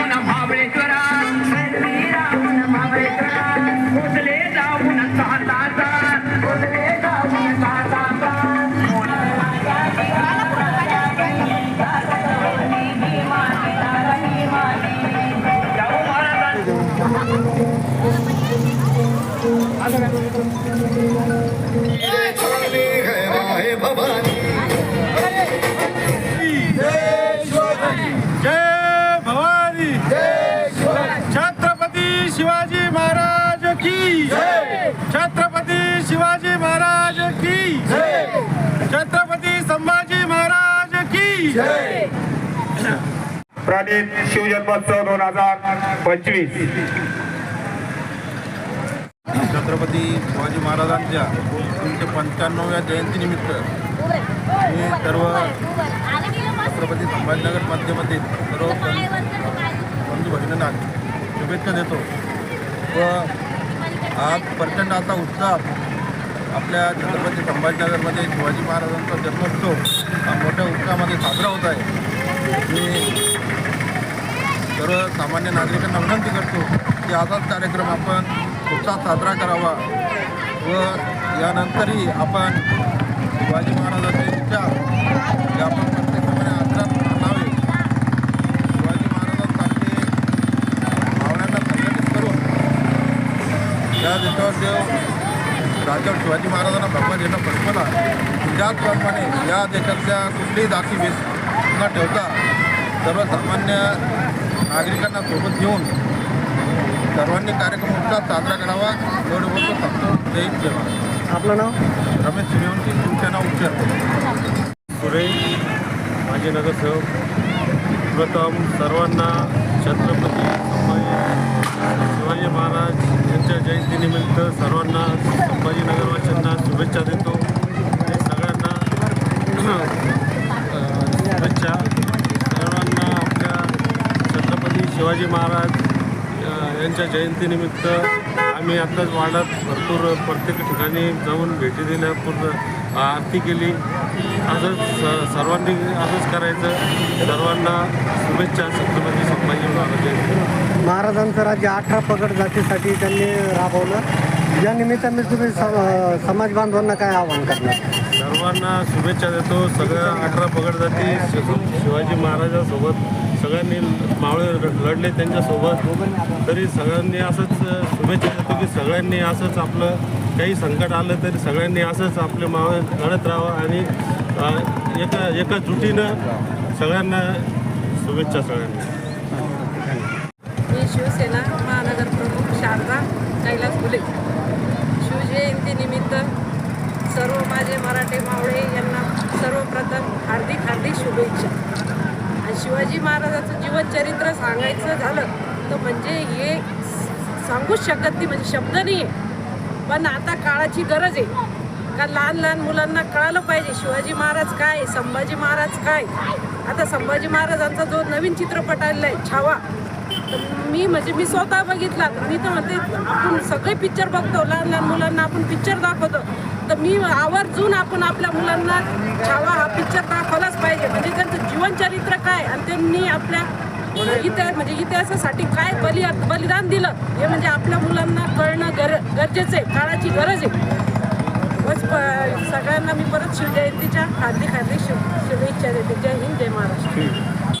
राहून महाबळेश्वरा संधी महाबळेश्वरा पोचले जाऊन साताचा. पोचले जाऊन जाऊ शिवाजी महाराज की छत्रपती शिवाजी महाराज की छत्रपती संभाजी महाराज की प्रणित शिवजन्मोत्सव दोन हजार पंचवीस. छत्रपती शिवाजी महाराजांच्या एकोणीसशे पंच्याण्णव्या जयंतीनिमित्त मी सर्व छत्रपती संभाजीनगर मध्यमध्ये सर्व बंधू भगिनींना शुभेच्छा देतो. व आज प्रचंड असा उत्साह आपल्या छत्रपती संभाजीनगरमध्ये शिवाजी महाराजांचा जन्मोत्सव हा मोठ्या उत्साहामध्ये साजरा होत आहे. मी सर्व सामान्य नागरिकांना विनंती करतो की आजच कार्यक्रम आपण उत्साहात साजरा करावा व यानंतरही आपण शिवाजी महाराजांचे विचार या देशावर देव राजा शिवाजी महाराजांना भगवान यांना पटवला त्याचप्रमाणे या देशातल्या कुठलीही जाती भेद न ठेवता सर्वसामान्य नागरिकांना सोबत घेऊन सर्वांनी कार्यक्रम उत्साहात साजरा करावा. एवढं बोलतो सांगतो जय हिंद जय महाराज आपलं नाव? रमेश सूर्यवंशी शिवसेना उच्चार. सुरेश माझे नगरसेवक. प्रथम सर्वांना छत्रपती संभाजी शिवाजी महाराज यांच्या जयंतीनिमित्त सर्वांना संभाजीनगरवाशांना शुभेच्छा देतो. आणि सगळ्यांना शुभेच्छा. सर्वांना आपल्या छत्रपती शिवाजी महाराज यांच्या जयंतीनिमित्त आम्ही आत्ताच वाढत भरपूर प्रत्येक ठिकाणी जाऊन भेटी दिल्या पूर्ण आरती केली. असंच स- सर्वांनी असंच करायचं. सर्वांना शुभेच्छा छत्रपती संभाजी महाराज जयंती महाराजांचं राज्य अठरा पगड जातीसाठी त्यांनी राबवलं. या निमित्ताने तुम्ही समाज बांधवांना काय आवाहन करणार? सर्वांना शुभेच्छा देतो. सगळ्या अठरा पगड जाती शिवाजी महाराजांसोबत सगळ्यांनी मावळे लढले त्यांच्यासोबत. तरी सगळ्यांनी असंच शुभेच्छा देतो की सगळ्यांनी असंच आपलं काही संकट आलं तरी सगळ्यांनी असंच आपले मावळे लढत राहावं आणि एका एका जुटीनं सगळ्यांना शुभेच्छा सगळ्यांना. शिवसेना महानगर प्रमुख शारदा कैलास फुले. शिवजयंतीनिमित्त सर्व माझे मराठे मावळे यांना सर्वप्रथम हार्दिक हार्दिक शुभेच्छा. आणि शिवाजी महाराजाचं जीवनचरित्र सांगायचं झालं तर म्हणजे हे सांगूच शकत नाही म्हणजे शब्द नाही आहे पण आता काळाची गरज आहे. का लहान लहान मुलांना कळालं पाहिजे शिवाजी महाराज काय संभाजी महाराज काय? आता संभाजी महाराजांचा जो नवीन चित्रपट आलेला आहे छावा मी म्हणजे मी स्वतः बघितला. मी तर म्हणते आपण सगळे पिक्चर बघतो. लहान लहान मुलांना आपण पिक्चर दाखवतो. तर मी आवर्जून आपण आपल्या मुलांना छावा हा पिक्चर दाखवलाच पाहिजे. म्हणजे त्यांचं जीवनचरित्र काय आणि त्यांनी आपल्या इतिहास म्हणजे इतिहासासाठी काय बलि बलिदान दिलं हे म्हणजे आपल्या मुलांना कळणं गर गरजेचं आहे. काळाची गरज आहे. बस सगळ्यांना मी परत शिवजयंतीच्या हार्दिक हार्दिक शुभेच्छा देते. जय हिंद जय महाराष्ट्र.